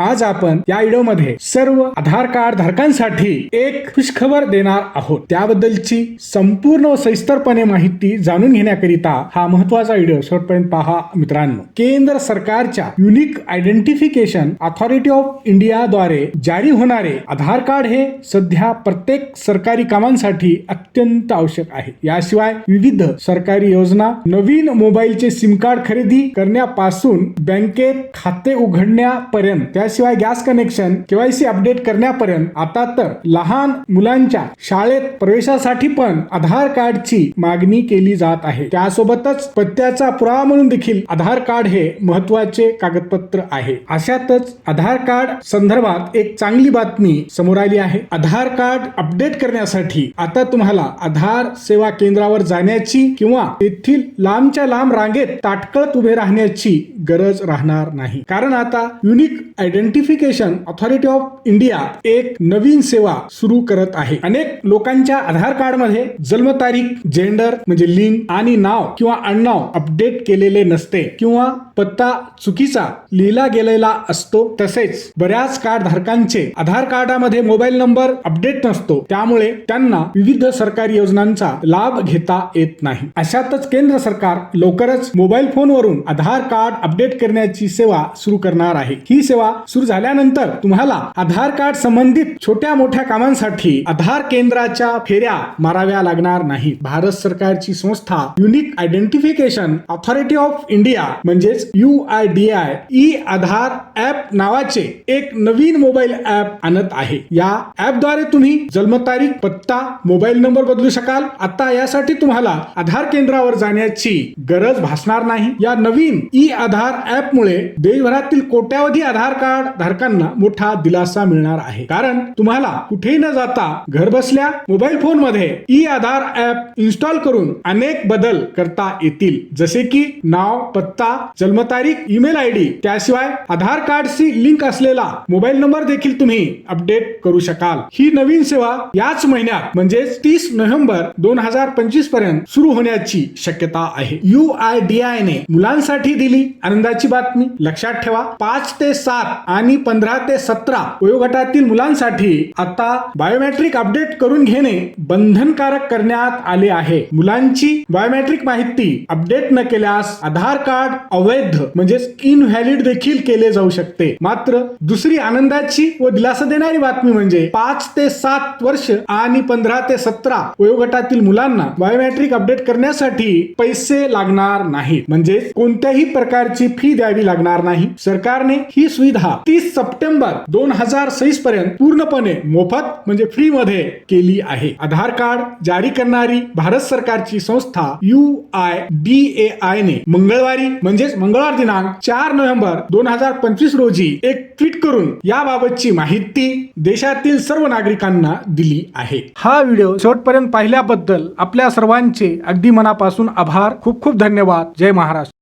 आज आपण या व्हिडिओमध्ये सर्व आधार कार्ड धारकांसाठी एक खुशखबर देणार आहोत. त्याबद्दलची संपूर्ण सविस्तरपणे माहिती जाणून घेण्याकरिता हा महत्त्वाचा व्हिडिओ शेवटपर्यंत पहा मित्रांनो. केंद्र सरकारच्या unique identification authority of India द्वारे जारी होणारे आधार कार्ड हे सध्या प्रत्येक सरकारी कामांसाठी अत्यंत आवश्यक आहे. याशिवाय विविध सरकारी योजना नवीन मोबाईलचे सिम कार्ड खरेदी करण्यापासून बँकेत खाते उघडण्यापर्यंत त्या त्याशिवाय गॅस कनेक्शन केवायसी अपडेट करण्यापर्यंत आता तर लहान मुलांच्या शाळेत प्रवेशासाठी पण आधार कार्डची मागणी केली जात आहे. त्यासोबतच पत्त्याचा पुरावा म्हणून देखील आधार कार्ड हे महत्त्वाचे कागदपत्र आहे. अशातच आधार कार्ड संदर्भात एक चांगली बातमी समोर आली आहे. आधार कार्ड अपडेट करण्यासाठी आता तुम्हाला आधार सेवा केंद्रावर जाण्याची किंवा तेथील लांबच्या लांब रांगेत ताटकळत उभे राहण्याची गरज राहणार नाही. कारण आता unique identification authority of India एक नवीन सेवा सुरू करत आहे. अनेक लोकांच्या आधार कार्डमध्ये जन्मतारीख जेंडर म्हणजे लिंग आणि नाव किंवा अण्णाव अपडेट केलेले नसते किंवा पत्ता चुकीचा लिहिला गेलेला असतो. तसेच बऱ्याच कार्ड धारकांचे आधार कार्डामध्ये मोबाईल नंबर अपडेट नसतो. त्यामुळे त्यांना विविध सरकारी योजनांचा लाभ घेता येत नाही. अशातच केंद्र सरकार लवकरच मोबाईल फोनवरून आधार कार्ड अपडेट करण्याची सेवा सुरू करणार आहे. ही सेवा सुरू झाल्यानंतर तुम्हाला आधार कार्ड संबंधित छोट्या मोठ्या कामांसाठी आधार केंद्राच्या फेऱ्या माराव्या लागणार नाही भारत सरकारची संस्था unique identification authority of India म्हणजेच U I D I E Aadhaar app नावाचे एक नवीन मोबाईल ऍप आणत आहे. या ऍपद्वारे तुम्ही जन्मतारीख पत्ता मोबाईल नंबर बदलू शकाल. आता यासाठी तुम्हाला आधार केंद्रावर जाण्याची गरज भासणार नाही. या नवीन ई आधार ऍपमुळे देशभरातील कोट्यावधी आधार कार्ड धारकांना मोठा दिलासा मिळणार आहे. कारण तुम्हाला कुठेही न जाता घर बसल्या मोबाईल फोनमध्ये ई आधार ऍप इन्स्टॉल करून अनेक बदल करता येतील. जसे की नाव पत्ता जन्मतारीख ईमेल आय डी त्याशिवाय आधार कार्डशी लिंक असलेला मोबाईल नंबर देखील तुम्ही अपडेट करू शकाल. ही नवीन सेवा याच महिन्यात म्हणजेच तीस नोव्हेंबर दोन हजार पंचवीसपर्यंत सुरू होण्याची शक्यता आहे. यू आय डी आय ने मुलांसाठी दिली आनंदाची बातमी. लक्षात ठेवा पाच ते सात आणि पंधरा ते सतरा वयोगटातील मुलांसाठी आता बायोमेट्रिक अपडेट करून घेणे बंधनकारक करण्यात आले आहे. मुलांची बायोमेट्रिक माहिती अपडेट न केल्यास आधार कार्ड अवैध म्हणजेच इनव्हॅलिड देखील केले जाऊ शकते. मात्र दुसरी आनंदाची व दिलासा देणारी बातमी म्हणजे पाच ते सात वर्ष आणि पंधरा ते सतरा वयोगटातील मुलांना बायोमेट्रिक अपडेट करण्यासाठी पैसे लागणार नाहीत. म्हणजे कोणत्याही प्रकारची फी द्यावी लागणार नाही. सरकारने ही सुविधा तीस सप्टेंबर दोन हजार सव्वीस पर्यंत पूर्णपणे मोफत म्हणजे फ्री मध्ये केली आहे. आधार कार्ड जारी करणारी भारत सरकारची संस्था U I D A I ने मंगळवारी म्हणजेच मंगळवार दिनांक चार नोव्हेंबर दोन हजार पंचवीस रोजी एक ट्विट करून याबाबतची माहिती देशातील सर्व नागरिकांना दिली आहे. हा व्हिडिओ शेवटपर्यंत पाहिल्याबद्दल आपल्या सर्वांचे अगदी मनापासून आभार. खूप खूप धन्यवाद. जय महाराष्ट्र.